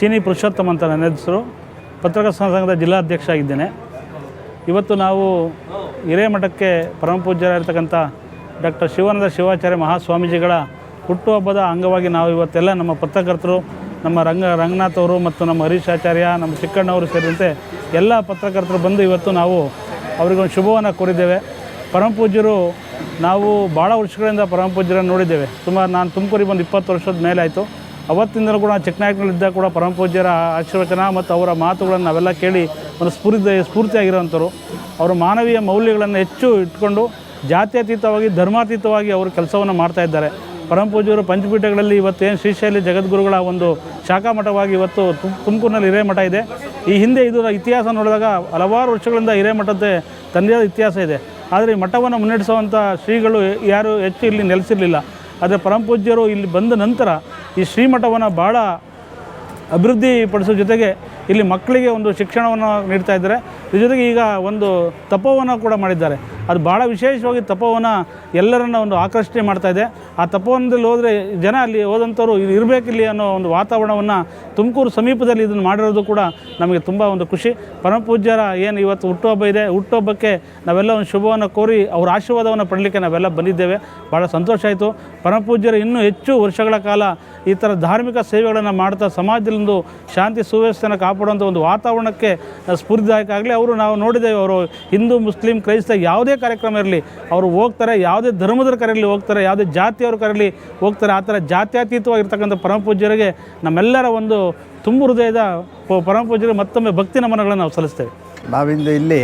ಚೀನಿ ಪುರುಷೋತ್ತಮ್ ಅಂತ ನನ್ನ ಹೆಸರು. ಪತ್ರಕರ್ತ ಸಂಘದ ಜಿಲ್ಲಾಧ್ಯಕ್ಷ ಆಗಿದ್ದೇನೆ. ಇವತ್ತು ನಾವು ಹಿರೇಮಠಕ್ಕೆ ಪರಮ ಪೂಜ್ಯರಾಗಿರ್ತಕ್ಕಂಥ ಡಾಕ್ಟರ್ ಶಿವಾನಂದ ಶಿವಾಚಾರ್ಯ ಮಹಾಸ್ವಾಮೀಜಿಗಳ ಹುಟ್ಟುಹಬ್ಬದ ಅಂಗವಾಗಿ ನಾವು ಇವತ್ತೆಲ್ಲ ನಮ್ಮ ಪತ್ರಕರ್ತರು, ನಮ್ಮ ರಂಗ ರಂಗನಾಥ್ ಅವರು ಮತ್ತು ನಮ್ಮ ಹರೀಶ್ ಆಚಾರ್ಯ, ನಮ್ಮ ಚಿಕ್ಕಣ್ಣವರು ಸೇರಿದಂತೆ ಎಲ್ಲ ಪತ್ರಕರ್ತರು ಬಂದು ಇವತ್ತು ನಾವು ಅವರಿಗೊಂದು ಶುಭವನ್ನು ಕೋರಿದ್ದೇವೆ. ಪರಮಪೂಜ್ಯರು ನಾವು ಭಾಳ ವರ್ಷಗಳಿಂದ ಪರಮಪೂಜ್ಯರನ್ನು ನೋಡಿದ್ದೇವೆ. ಸುಮಾರು ನಾನು ತುಮಕೂರಿಗೆ ಬಂದು ಇಪ್ಪತ್ತು ವರ್ಷದ ಮೇಲೆ ಆಯಿತು. ಅವತ್ತಿಂದಲೂ ಕೂಡ ಚಿಕ್ಕನಾಯಕನಲ್ಲಿದ್ದ ಕೂಡ ಪರಮ ಪೂಜ್ಯರ ಆಶೀರ್ವಚನ ಮತ್ತು ಅವರ ಮಾತುಗಳನ್ನು ನಾವೆಲ್ಲ ಕೇಳಿ ಒಂದು ಸ್ಫೂರ್ತಿ ಸ್ಫೂರ್ತಿಯಾಗಿರೋವಂಥವ್ರು. ಅವರು ಮಾನವೀಯ ಮೌಲ್ಯಗಳನ್ನು ಹೆಚ್ಚು ಇಟ್ಕೊಂಡು ಜಾತ್ಯತೀತವಾಗಿ, ಧರ್ಮಾತೀತವಾಗಿ ಅವರು ಕೆಲಸವನ್ನು ಮಾಡ್ತಾ ಇದ್ದಾರೆ. ಪರಮ ಪೂಜ್ಯರು ಪಂಚಪೀಠಗಳಲ್ಲಿ ಇವತ್ತೇನು ಶ್ರೀಶೈಲಿ ಜಗದ್ಗುರುಗಳ ಒಂದು ಶಾಖಾ ಮಠವಾಗಿ ಇವತ್ತು ತುಮ್, ತುಮಕೂರಿನಲ್ಲಿ ಹಿರೇಮಠ ಇದೆ. ಈ ಹಿಂದೆ ಇದರ ಇತಿಹಾಸ ನೋಡಿದಾಗ ಹಲವಾರು ವರ್ಷಗಳಿಂದ ಹಿರೇಮಠದ ತನ್ನದೇ ಆದ ಇತಿಹಾಸ ಇದೆ. ಆದರೆ ಈ ಮಠವನ್ನು ಮುನ್ನಡೆಸುವಂಥ ಶ್ರೀಗಳು ಯಾರು ಹೆಚ್ಚು ಇಲ್ಲಿ ನೆಲೆಸಿರಲಿಲ್ಲ. ಆದರೆ ಪರಮ ಪೂಜ್ಯರು ಇಲ್ಲಿ ಬಂದ ನಂತರ ಈ ಶ್ರೀಮಠವನ್ನು ಭಾಳ ಅಭಿವೃದ್ಧಿಪಡಿಸೋ ಜೊತೆಗೆ ಇಲ್ಲಿ ಮಕ್ಕಳಿಗೆ ಒಂದು ಶಿಕ್ಷಣವನ್ನು ನೀಡ್ತಾ ಇದ್ದಾರೆ. ಇದ್ರ ಜೊತೆಗೆ ಈಗ ಒಂದು ತಪೋವನ್ನು ಕೂಡ ಮಾಡಿದ್ದಾರೆ. ಅದು ಭಾಳ ವಿಶೇಷವಾಗಿ ತಪೋವನ ಎಲ್ಲರನ್ನ ಒಂದು ಆಕರ್ಷಣೆ ಮಾಡ್ತಾ ಇದೆ. ಆ ತಪೋವನದಲ್ಲಿ ಹೋದರೆ ಜನ ಅಲ್ಲಿ ಹೋದಂಥವ್ರು ಇಲ್ಲಿ ಇರಬೇಕಿಲ್ಲಿ ಅನ್ನೋ ಒಂದು ವಾತಾವರಣವನ್ನು ತುಮಕೂರು ಸಮೀಪದಲ್ಲಿ ಇದನ್ನು ಮಾಡಿರೋದು ಕೂಡ ನಮಗೆ ತುಂಬ ಒಂದು ಖುಷಿ. ಪರಮಪೂಜ್ಯರ ಏನು ಇವತ್ತು ಹುಟ್ಟುಹಬ್ಬ ಇದೆ, ಹುಟ್ಟುಹಬ್ಬಕ್ಕೆ ನಾವೆಲ್ಲ ಒಂದು ಶುಭವನ್ನು ಕೋರಿ ಅವರ ಆಶೀರ್ವಾದವನ್ನು ಪಡಲಿಕ್ಕೆ ನಾವೆಲ್ಲ ಬಂದಿದ್ದೇವೆ. ಭಾಳ ಸಂತೋಷ ಆಯಿತು. ಪರಮಪೂಜ್ಯರು ಇನ್ನೂ ಹೆಚ್ಚು ವರ್ಷಗಳ ಕಾಲ ಈ ಥರ ಧಾರ್ಮಿಕ ಸೇವೆಗಳನ್ನು ಮಾಡ್ತಾ ಸಮಾಜದಲ್ಲೊಂದು ಶಾಂತಿ ಸುವ್ಯವಸ್ಥೆಯನ್ನು ಕಾಪಾಡುವಂಥ ಒಂದು ವಾತಾವರಣಕ್ಕೆ ಸ್ಫೂರ್ತಿದಾಯಕ ಆಗಲಿ. ಅವರು ನಾವು ನೋಡಿದ್ದೇವೆ, ಅವರು ಹಿಂದೂ, ಮುಸ್ಲಿಂ, ಕ್ರೈಸ್ತ ಯಾವುದೇ ಕಾರ್ಯಕ್ರಮ ಇರಲಿ, ಅವರು ಹೋಗ್ತಾರೆ, ಯಾವುದೇ ಧರ್ಮದ ಕರೆಯಲಿ ಹೋಗ್ತಾರೆ, ಯಾವುದೇ ಜಾತಿಯವ್ರ ಕರೆಯಲಿ ಹೋಗ್ತಾರೆ, ಆ ಥರ ಜಾತ್ಯಾತೀತವಾಗಿರ್ತಕ್ಕಂಥ ಪರಮ ಪೂಜ್ಯರಿಗೆ ನಮ್ಮೆಲ್ಲರ ಒಂದು ತುಂಬು ಹೃದಯದ ಪರಮಪೂಜ್ಯರಿಗೆ ಪರಮ ಪೂಜ್ಯರಿಗೆ ಮತ್ತೊಮ್ಮೆ ಭಕ್ತಿ ನಮನಗಳನ್ನು ನಾವು ಸಲ್ಲಿಸ್ತೇವೆ. ನಾವಿಂದು ಇಲ್ಲಿ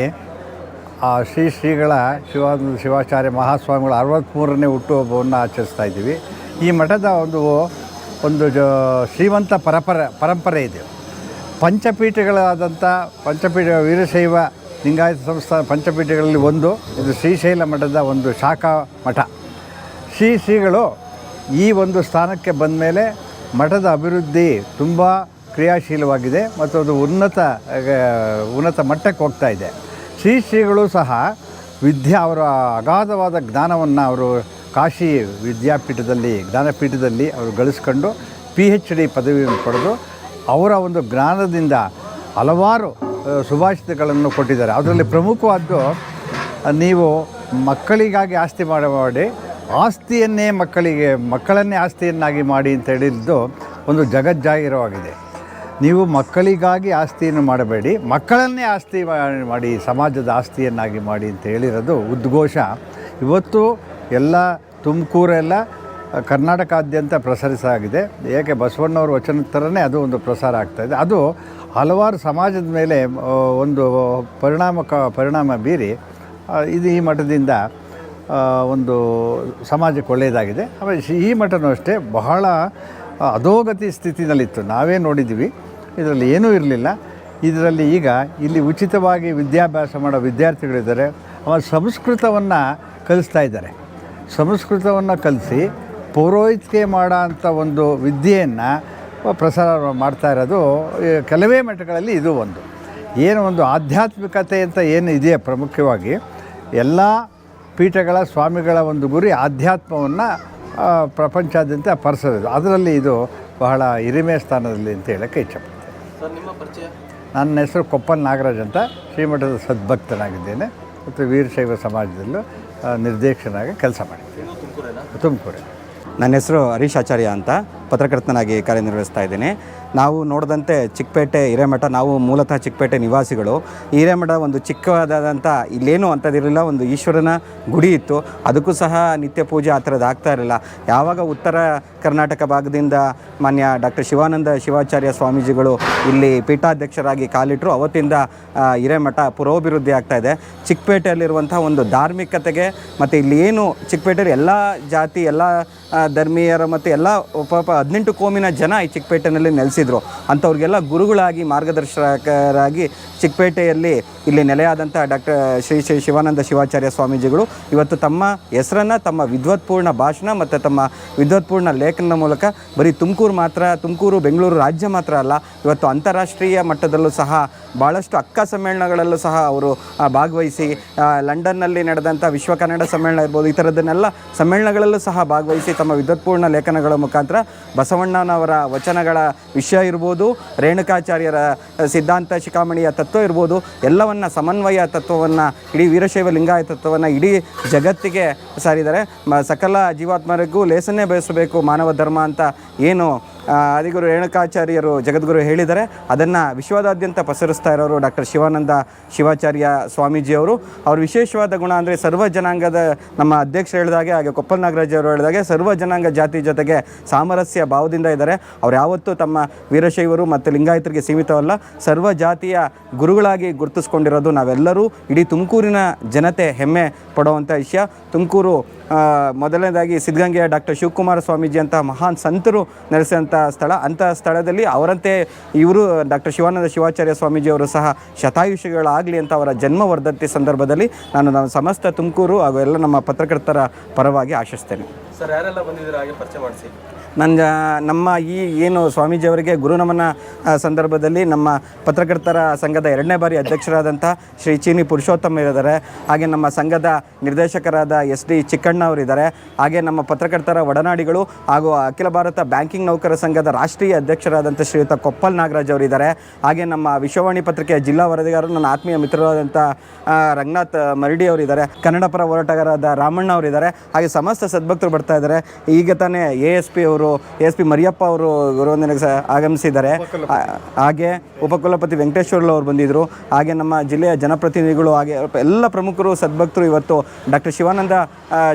ಆ ಶ್ರೀ ಶ್ರೀಗಳ ಶಿವ, ಶಿವಾಚಾರ್ಯ ಮಹಾಸ್ವಾಮಿಗಳ ಅರವತ್ತ್ಮೂರನೇ ಹುಟ್ಟುಹಬ್ಬವನ್ನು ಆಚರಿಸ್ತಾ ಇದ್ದೀವಿ. ಈ ಮಠದ ಒಂದು ಒಂದು ಜ, ಶ್ರೀಮಂತ ಪರಪರ, ಪರಂಪರೆ ಇದೆ. ಪಂಚಪೀಠಗಳಾದಂಥ, ಪಂಚಪೀಠ ವೀರಶೈವ ಲಿಂಗಾಯತ ಸಂಸ್ಥಾನ ಪಂಚಪೀಠಗಳಲ್ಲಿ ಒಂದು, ಇದು ಶ್ರೀಶೈಲ ಮಠದ ಒಂದು ಶಾಖಾ ಮಠ. ಶ್ರೀ ಶ್ರೀಗಳು ಈ ಒಂದು ಸ್ಥಾನಕ್ಕೆ ಬಂದ ಮೇಲೆ ಮಠದ ಅಭಿವೃದ್ಧಿ ತುಂಬ ಕ್ರಿಯಾಶೀಲವಾಗಿದೆ ಮತ್ತು ಅದು ಉನ್ನತ ಉನ್ನತ ಮಟ್ಟಕ್ಕೆ ಹೋಗ್ತಾ ಇದೆ. ಶ್ರೀ ಶ್ರೀಗಳು ಸಹ ವಿದ್ಯಾ, ಅವರ ಅಗಾಧವಾದ ಜ್ಞಾನವನ್ನು ಅವರು ಕಾಶಿ ವಿದ್ಯಾಪೀಠದಲ್ಲಿ, ಜ್ಞಾನಪೀಠದಲ್ಲಿ ಅವರು ಗಳಿಸ್ಕೊಂಡು ಪಿ ಹೆಚ್ ಡಿ ಪದವಿಯನ್ನು ಪಡೆದು ಅವರ ಒಂದು ಜ್ಞಾನದಿಂದ ಹಲವಾರು ಸುಭಾಷಿತಗಳನ್ನು ಕೊಟ್ಟಿದ್ದಾರೆ. ಅದರಲ್ಲಿ ಪ್ರಮುಖವಾದ್ದು ನೀವು ಮಕ್ಕಳಿಗಾಗಿ ಆಸ್ತಿ ಮಾಡಿ ಆಸ್ತಿಯನ್ನೇ ಮಕ್ಕಳಿಗೆ, ಮಕ್ಕಳನ್ನೇ ಆಸ್ತಿಯನ್ನಾಗಿ ಮಾಡಿ ಅಂತ ಹೇಳಿದ್ದು ಒಂದು ಜಗಜ್ಜಾಹಿರವಾಗಿದೆ. ನೀವು ಮಕ್ಕಳಿಗಾಗಿ ಆಸ್ತಿಯನ್ನು ಮಾಡಬೇಡಿ, ಮಕ್ಕಳನ್ನೇ ಆಸ್ತಿ ಮಾಡಿ, ಸಮಾಜದ ಆಸ್ತಿಯನ್ನಾಗಿ ಮಾಡಿ ಅಂತ ಹೇಳಿರೋದು ಉದ್ಘೋಷ. ಇವತ್ತು ಎಲ್ಲ ತುಮಕೂರೆಲ್ಲ ಕರ್ನಾಟಕಾದ್ಯಂತ ಪ್ರಸರಿಸಾಗಿದೆ ಏಕೆ ಬಸವಣ್ಣವ್ರ ವಚನ ಥರನೇ ಅದು ಒಂದು ಪ್ರಸಾರ ಆಗ್ತಾಯಿದೆ ಅದು ಹಲವಾರು ಸಮಾಜದ ಮೇಲೆ ಒಂದು ಪರಿಣಾಮಕ, ಪರಿಣಾಮ ಬೀರಿ ಇದು ಈ ಮಠದಿಂದ ಒಂದು ಸಮಾಜಕ್ಕೆ ಒಳ್ಳೆಯದಾಗಿದೆ. ಆಮೇಲೆ ಈ ಮಠನೂ ಅಷ್ಟೇ ಬಹಳ ಅಧೋಗತಿ ಸ್ಥಿತಿನಲ್ಲಿತ್ತು. ನಾವೇ ನೋಡಿದ್ದೀವಿ. ಇದರಲ್ಲಿ ಏನೂ ಇರಲಿಲ್ಲ. ಇದರಲ್ಲಿ ಈಗ ಇಲ್ಲಿ ಉಚಿತವಾಗಿ ವಿದ್ಯಾಭ್ಯಾಸ ಮಾಡೋ ವಿದ್ಯಾರ್ಥಿಗಳಿದ್ದಾರೆ. ಆಮೇಲೆ ಸಂಸ್ಕೃತವನ್ನು ಕಲಿಸ್ತಾ ಇದ್ದಾರೆ. ಸಂಸ್ಕೃತವನ್ನು ಕಲಿಸಿ ಪೌರೋಹಿತ್ಯೆ ಮಾಡೋ ಅಂಥ ಒಂದು ವಿದ್ಯೆಯನ್ನು ಪ್ರಸಾರ ಮಾಡ್ತಾ ಇರೋದು ಕೆಲವೇ ಮಠಗಳಲ್ಲಿ ಇದು ಒಂದು. ಏನು ಒಂದು ಆಧ್ಯಾತ್ಮಿಕತೆ ಅಂತ ಏನು ಇದೆಯಾ ಪ್ರಮುಖವಾಗಿ ಎಲ್ಲ ಪೀಠಗಳ ಸ್ವಾಮಿಗಳ ಒಂದು ಗುರಿ ಆಧ್ಯಾತ್ಮವನ್ನು ಪ್ರಪಂಚಾದ್ಯಂತ ಪರಸೋದು ಅದರಲ್ಲಿ ಇದು ಬಹಳ ಹಿರಿಮೆ ಸ್ಥಾನದಲ್ಲಿ ಅಂತ ಹೇಳೋಕ್ಕೆ ಪರಿಚಯ? ನನ್ನ ಹೆಸರು ಕೊಪ್ಪಲ್ ನಾಗರಾಜ್ ಅಂತ ಶ್ರೀಮಠದ ಸದ್ಭಕ್ತನಾಗಿದ್ದೇನೆ. ಮತ್ತು ವೀರಶೈವ ಸಮಾಜದಲ್ಲೂ ನಿರ್ದೇಶನಾಗಿ ಕೆಲಸ ಮಾಡಿದ್ದೇನೆ. ತುಮಕೂರೇ. ನನ್ನ ಹೆಸರು ಹರೀಶ್ ಆಚಾರ್ಯ ಅಂತ ಪತ್ರಕರ್ತನಾಗಿ ಕಾರ್ಯನಿರ್ವಹಿಸ್ತಾ ಇದ್ದೀನಿ. ನಾವು ನೋಡಿದಂತೆ ಚಿಕ್ಕಪೇಟೆ ಹಿರೇಮಠ, ನಾವು ಮೂಲತಃ ಚಿಕ್ಕಪೇಟೆ ನಿವಾಸಿಗಳು. ಹಿರೇಮಠ ಒಂದು ಚಿಕ್ಕದಾದಂಥ, ಇಲ್ಲೇನು ಅಂಥದ್ದಿರಲಿಲ್ಲ, ಒಂದು ಈಶ್ವರನ ಗುಡಿ ಇತ್ತು. ಅದಕ್ಕೂ ಸಹ ನಿತ್ಯ ಪೂಜೆ ಆ ಥರದ್ದು ಆಗ್ತಾ ಇರಲಿಲ್ಲ. ಯಾವಾಗ ಉತ್ತರ ಕರ್ನಾಟಕ ಭಾಗದಿಂದ ಮಾನ್ಯ ಡಾಕ್ಟರ್ ಶಿವಾನಂದ ಶಿವಾಚಾರ್ಯ ಸ್ವಾಮೀಜಿಗಳು ಇಲ್ಲಿ ಪೀಠಾಧ್ಯಕ್ಷರಾಗಿ ಕಾಲಿಟ್ಟರು ಅವತ್ತಿಂದ ಹಿರೇಮಠ ಪುರೋಭಿವೃದ್ಧಿ ಆಗ್ತಾ ಇದೆ. ಚಿಕ್ಕಪೇಟೆಯಲ್ಲಿರುವಂಥ ಒಂದು ಧಾರ್ಮಿಕತೆಗೆ ಮತ್ತು ಇಲ್ಲಿ ಏನು ಚಿಕ್ಕಪೇಟೆಯಲ್ಲಿ ಎಲ್ಲ ಜಾತಿ, ಎಲ್ಲ ಧರ್ಮೀಯರ ಮತ್ತು ಎಲ್ಲ ಪಾಪ ಹದಿನೆಂಟು ಕೋಮಿನ ಜನ ಈ ಚಿಕ್ಕಪೇಟೆಯಲ್ಲಿ ನೆಲೆಸಿದ್ರು. ಅಂಥವ್ರಿಗೆಲ್ಲ ಗುರುಗಳಾಗಿ ಮಾರ್ಗದರ್ಶಕರಾಗಿ ಚಿಕ್ಕಪೇಟೆಯಲ್ಲಿ ಇಲ್ಲಿ ನೆಲೆಯಾದಂಥ ಡಾಕ್ಟರ್ ಶ್ರೀ ಶ್ರೀ ಶಿವಾನಂದ ಶಿವಾಚಾರ್ಯ ಸ್ವಾಮೀಜಿಗಳು ಇವತ್ತು ತಮ್ಮ ಹೆಸರನ್ನು, ತಮ್ಮ ವಿದ್ವತ್ಪೂರ್ಣ ಭಾಷಣ ಮತ್ತು ತಮ್ಮ ವಿದ್ವತ್ಪೂರ್ಣ ಲೇಖನ ಮೂಲಕ ಬರೀ ತುಮಕೂರು ಮಾತ್ರ, ತುಮಕೂರು, ಬೆಂಗಳೂರು ರಾಜ್ಯ ಮಾತ್ರ ಅಲ್ಲ, ಇವತ್ತು ಅಂತಾರಾಷ್ಟ್ರೀಯ ಮಟ್ಟದಲ್ಲೂ ಸಹ ಭಾಳಷ್ಟು ಅಕ್ಕ ಸಮ್ಮೇಳನಗಳಲ್ಲೂ ಸಹ ಅವರು ಭಾಗವಹಿಸಿ ಲಂಡನ್ನಲ್ಲಿ ನಡೆದಂಥ ವಿಶ್ವ ಕನ್ನಡ ಸಮ್ಮೇಳನ ಇರ್ಬೋದು, ಈ ಥರದ್ದನ್ನೆಲ್ಲ ಸಮ್ಮೇಳನಗಳಲ್ಲೂ ಸಹ ಭಾಗವಹಿಸಿ ತಮ್ಮ ವಿದ್ವತ್ಪೂರ್ಣ ಲೇಖನಗಳ ಮುಖಾಂತರ ಬಸವಣ್ಣನವರ ವಚನಗಳ ವಿಷಯ ಇರ್ಬೋದು, ರೇಣುಕಾಚಾರ್ಯರ ಸಿದ್ಧಾಂತ ಶಿಖಾಮಣಿಯ ತತ್ವ ಇರ್ಬೋದು, ಎಲ್ಲವನ್ನ ಸಮನ್ವಯ ತತ್ವವನ್ನು, ಇಡೀ ವೀರಶೈವ ಲಿಂಗಾಯತ ತತ್ವವನ್ನು ಇಡೀ ಜಗತ್ತಿಗೆ ಸಾರಿದ್ದಾರೆ. ಸಕಲ ಜೀವಾತ್ಮರಿಗೂ ಲೇಸನ್ನೇ ಬಯಸಬೇಕು ಮಾನವ ಧರ್ಮ ಅಂತ ಏನು ಆದಿಗುರು ರೇಣುಕಾಚಾರ್ಯರು ಜಗದ್ಗುರು ಹೇಳಿದ್ದಾರೆ. ಅದನ್ನು ವಿಶ್ವದಾದ್ಯಂತ ಪಸರಿಸ್ತಾ ಇರೋರು ಡಾಕ್ಟರ್ ಶಿವಾನಂದ ಶಿವಾಚಾರ್ಯ ಸ್ವಾಮೀಜಿಯವರು. ಅವ್ರ ವಿಶೇಷವಾದ ಗುಣ ಅಂದರೆ ಸರ್ವ ಜನಾಂಗದ ನಮ್ಮ ಅಧ್ಯಕ್ಷರು ಹೇಳಿದಾಗೆ, ಹಾಗೆ ಕೊಪ್ಪಲ್ ನಾಗರಾಜ್ ಅವರು ಹೇಳಿದಾಗೆ ಸರ್ವ ಜನಾಂಗ ಜಾತಿ ಜೊತೆಗೆ ಸಾಮರಸ್ಯ ಭಾವದಿಂದ ಇದ್ದಾರೆ. ಅವ್ರು ಯಾವತ್ತೂ ತಮ್ಮ ವೀರಶೈವರು ಮತ್ತು ಲಿಂಗಾಯತರಿಗೆ ಸೀಮಿತವಲ್ಲ, ಸರ್ವ ಜಾತಿಯ ಗುರುಗಳಾಗಿ ಗುರುತಿಸ್ಕೊಂಡಿರೋದು ನಾವೆಲ್ಲರೂ ಇಡೀ ತುಮಕೂರಿನ ಜನತೆ ಹೆಮ್ಮೆ ಪಡುವಂಥ ವಿಷಯ. ತುಮಕೂರು ಮೊದಲನೇದಾಗಿ ಸಿದ್ಧಗಂಗೆಯ ಡಾಕ್ಟರ್ ಶಿವಕುಮಾರ ಸ್ವಾಮೀಜಿ ಅಂತ ಮಹಾನ್ ಸಂತರು ನೆಲೆಸಿದಂಥ ಸ್ಥಳ. ಅಂಥ ಸ್ಥಳದಲ್ಲಿ ಅವರಂತೆ ಇವರು ಡಾಕ್ಟರ್ ಶಿವಾನಂದ ಶಿವಾಚಾರ್ಯ ಸ್ವಾಮೀಜಿಯವರು ಸಹ ಶತಾಯುಷಿಗಳಾಗಲಿ ಅಂತ ಅವರ ಜನ್ಮ ವರ್ಧಂತಿ ಸಂದರ್ಭದಲ್ಲಿ ನಾನು ನಮ್ಮ ಸಮಸ್ತ ತುಮಕೂರು ಹಾಗೂ ಎಲ್ಲ ನಮ್ಮ ಪತ್ರಕರ್ತರ ಪರವಾಗಿ ಆಶಿಸ್ತೇನೆ. ಸರ್, ಯಾರೆಲ್ಲ ಬಂದಿದ್ದೀರಾ ಹಾಗೆ ಪರಿಚಯ ಮಾಡಿಸಿ? ನನ್ನ ನಮ್ಮ ಈ ಏನು ಸ್ವಾಮೀಜಿಯವರಿಗೆ ಗುರುನಮನ ಸಂದರ್ಭದಲ್ಲಿ ನಮ್ಮ ಪತ್ರಕರ್ತರ ಸಂಘದ ಎರಡನೇ ಬಾರಿ ಅಧ್ಯಕ್ಷರಾದಂಥ ಶ್ರೀ ಚೀನಿ ಪುರುಷೋತ್ತಮ ಇದ್ದಾರೆ. ಹಾಗೆ ನಮ್ಮ ಸಂಘದ ನಿರ್ದೇಶಕರಾದ ಎಸ್ ಡಿ ಚಿಕ್ಕಣ್ಣ ಅವರಿದ್ದಾರೆ. ಹಾಗೆ ನಮ್ಮ ಪತ್ರಕರ್ತರ ಒಡನಾಡಿಗಳು ಹಾಗೂ ಅಖಿಲ ಭಾರತ ಬ್ಯಾಂಕಿಂಗ್ ನೌಕರ ಸಂಘದ ರಾಷ್ಟ್ರೀಯ ಅಧ್ಯಕ್ಷರಾದಂಥ ಶ್ರೀಯುತ ಕೊಪ್ಪಲ್ ನಾಗರಾಜ್ ಅವರಿದ್ದಾರೆ. ಹಾಗೆ ನಮ್ಮ ವಿಶ್ವವಾಣಿ ಪತ್ರಿಕೆಯ ಜಿಲ್ಲಾ ವರದಿಗಾರರು, ನನ್ನ ಆತ್ಮೀಯ ಮಿತ್ರರಾದಂಥ ರಂಗನಾಥ್ ಮರಡಿ ಅವರಿದ್ದಾರೆ. ಕನ್ನಡ ಪರ ಹೋರಾಟಗಾರರಾದ ರಾಮಣ್ಣ ಅವರಿದ್ದಾರೆ. ಹಾಗೆ ಸಮಸ್ತ ಸದ್ಭಕ್ತರು ಬರ್ತಾ ಇದ್ದಾರೆ. ಈಗ ತಾನೇ ಎ ಎಸ್ ಪಿ ಅವರು ಎ ಎಸ್ ಪಿ ಮರಿಯಪ್ಪ ಅವರು ಗುರುವಂದನೆಗೆ ಸಹ ಆಗಮಿಸಿದ್ದಾರೆ. ಹಾಗೆ ಉಪಕುಲಪತಿ ವೆಂಕಟೇಶ್ವರ್ಲು ಅವರು ಬಂದಿದ್ದರು ಹಾಗೆ ನಮ್ಮ ಜಿಲ್ಲೆಯ ಜನಪ್ರತಿನಿಧಿಗಳು ಹಾಗೆ ಎಲ್ಲ ಪ್ರಮುಖರು ಸದ್ಭಕ್ತರು ಇವತ್ತು ಡಾಕ್ಟರ್ ಶಿವಾನಂದ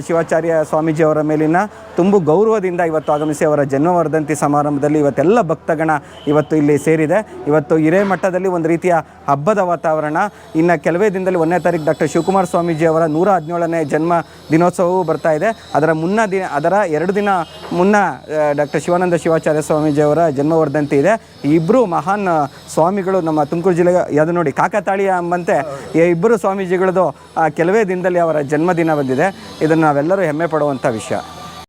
ಶಿವಾಚಾರ್ಯ ಸ್ವಾಮೀಜಿ ಅವರ ಮೇಲಿನ ತುಂಬು ಗೌರವದಿಂದ ಇವತ್ತು ಆಗಮಿಸಿ ಅವರ ಜನ್ಮವರ್ಧಂತಿ ಸಮಾರಂಭದಲ್ಲಿ ಇವತ್ತೆಲ್ಲ ಭಕ್ತಗಣ ಇವತ್ತು ಇಲ್ಲಿ ಸೇರಿದೆ. ಇವತ್ತು ಹಿರೇಮಠದಲ್ಲಿ ಒಂದು ರೀತಿಯ ಹಬ್ಬದ ವಾತಾವರಣ. ಇನ್ನು ಕೆಲವೇ ದಿನದಲ್ಲಿ ಒಂದನೇ ತಾರೀಕು ಡಾಕ್ಟರ್ ಶಿವಕುಮಾರ್ ಸ್ವಾಮೀಜಿ ಅವರ ನೂರ ಹದಿನೇಳನೇ ಜನ್ಮ ದಿನೋತ್ಸವವೂ ಬರ್ತಾ ಇದೆ. ಅದರ ಮುನ್ನ ದಿನ ಅದರ ಎರಡು ದಿನ ಮುನ್ನ ಡಾಕ್ಟರ್ ಶಿವಾನಂದ ಶಿವಾಚಾರ್ಯ ಸ್ವಾಮೀಜಿಯವರ ಜನ್ಮವರ್ಧಂತಿ ಇದೆ. ಇಬ್ಬರು ಮಹಾನ್ ಸ್ವಾಮಿಗಳು ನಮ್ಮ ತುಮಕೂರು ಜಿಲ್ಲೆಗೆ, ಯಾವುದು ನೋಡಿ, ಕಾಕತಾಳೀಯ ಎಂಬಂತೆ ಈ ಇಬ್ಬರು ಸ್ವಾಮೀಜಿಗಳದು ಕೆಲವೇ ದಿನದಲ್ಲಿ ಅವರ ಜನ್ಮದಿನ ಬಂದಿದೆ. ಇದನ್ನು ನಾವೆಲ್ಲರೂ ಹೆಮ್ಮೆ ಪಡುವಂಥ ವಿಷಯ.